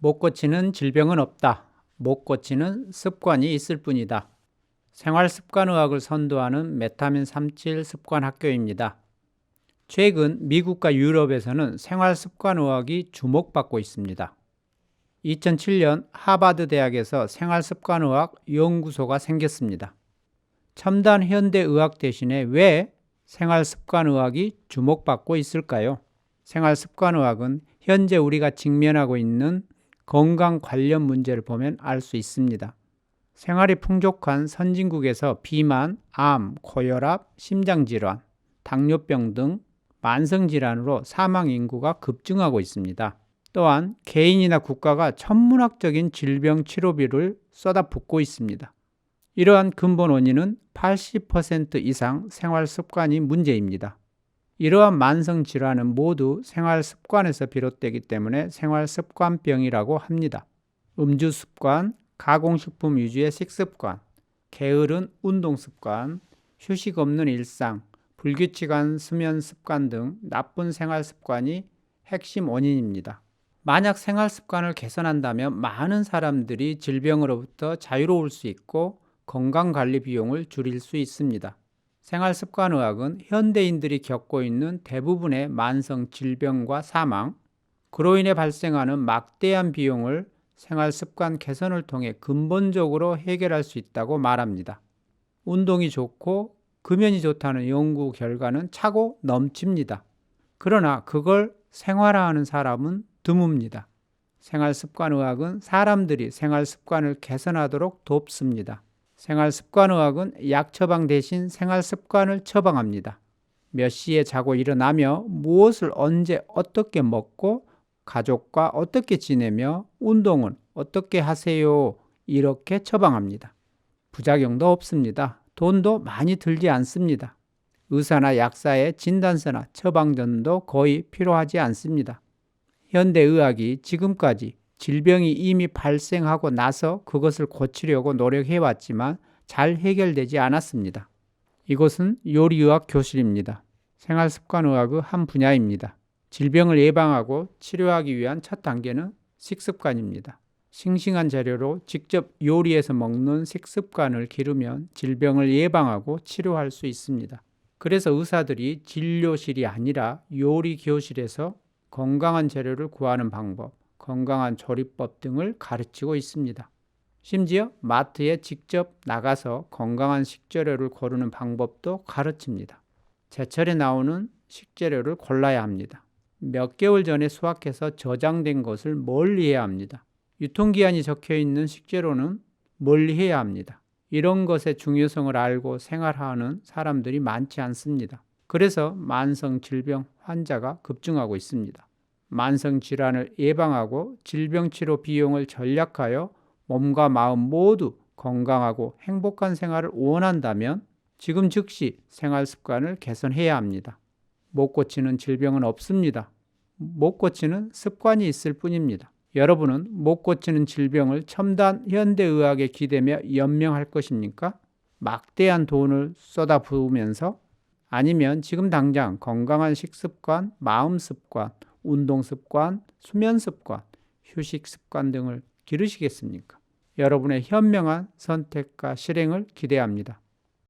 못 고치는 질병은 없다. 못 고치는 습관이 있을 뿐이다. 생활 습관의학을 선도하는 메타민 37 습관 학교입니다. 최근 미국과 유럽에서는 생활 습관의학이 주목받고 있습니다. 2007년 하버드 대학에서 생활 습관의학 연구소가 생겼습니다. 첨단 현대 의학 대신에 왜 생활 습관의학이 주목받고 있을까요? 생활 습관의학은 현재 우리가 직면하고 있는 건강 관련 문제를 보면 알 수 있습니다. 생활이 풍족한 선진국에서 비만, 암, 고혈압, 심장질환, 당뇨병 등 만성질환으로 사망 인구가 급증하고 있습니다. 또한 개인이나 국가가 천문학적인 질병 치료비를 쏟아붓고 있습니다. 이러한 근본 원인은 80% 이상 생활 습관이 문제입니다. 이러한 만성 질환은 모두 생활 습관에서 비롯되기 때문에 생활 습관병이라고 합니다. 음주 습관, 가공식품 위주의 식습관, 게으른 운동 습관, 휴식 없는 일상, 불규칙한 수면 습관 등 나쁜 생활 습관이 핵심 원인입니다. 만약 생활 습관을 개선한다면 많은 사람들이 질병으로부터 자유로울 수 있고 건강 관리 비용을 줄일 수 있습니다. 생활습관의학은 현대인들이 겪고 있는 대부분의 만성 질병과 사망, 그로 인해 발생하는 막대한 비용을 생활습관 개선을 통해 근본적으로 해결할 수 있다고 말합니다. 운동이 좋고 금연이 좋다는 연구 결과는 차고 넘칩니다. 그러나 그걸 생활화하는 사람은 드뭅니다. 생활습관의학은 사람들이 생활습관을 개선하도록 돕습니다. 생활습관의학은 약 처방 대신 생활습관을 처방합니다. 몇 시에 자고 일어나며 무엇을 언제 어떻게 먹고 가족과 어떻게 지내며 운동은 어떻게 하세요. 이렇게 처방합니다. 부작용도 없습니다. 돈도 많이 들지 않습니다. 의사나 약사의 진단서나 처방전도 거의 필요하지 않습니다. 현대의학이 지금까지 질병이 이미 발생하고 나서 그것을 고치려고 노력해 왔지만 잘 해결되지 않았습니다. 이곳은 요리의학 교실입니다. 생활습관의학의 한 분야입니다. 질병을 예방하고 치료하기 위한 첫 단계는 식습관입니다. 싱싱한 재료로 직접 요리해서 먹는 식습관을 기르면 질병을 예방하고 치료할 수 있습니다. 그래서 의사들이 진료실이 아니라 요리 교실에서 건강한 재료를 구하는 방법, 건강한 조리법 등을 가르치고 있습니다. 심지어 마트에 직접 나가서 건강한 식재료를 고르는 방법도 가르칩니다. 제철에 나오는 식재료를 골라야 합니다. 몇 개월 전에 수확해서 저장된 것을 멀리 해야 합니다. 유통기한이 적혀 있는 식재료는 멀리 해야 합니다. 이런 것의 중요성을 알고 생활하는 사람들이 많지 않습니다. 그래서 만성 질병 환자가 급증하고 있습니다. 만성 질환을 예방하고 질병 치료 비용을 절약하여 몸과 마음 모두 건강하고 행복한 생활을 원한다면 지금 즉시 생활 습관을 개선해야 합니다. 못 고치는 질병은 없습니다. 못 고치는 습관이 있을 뿐입니다. 여러분은 못 고치는 질병을 첨단 현대의학에 기대며 연명할 것입니까? 막대한 돈을 쏟아부으면서 아니면 지금 당장 건강한 식습관, 마음 습관, 운동 습관, 수면 습관, 휴식 습관 등을 기르시겠습니까? 여러분의 현명한 선택과 실행을 기대합니다.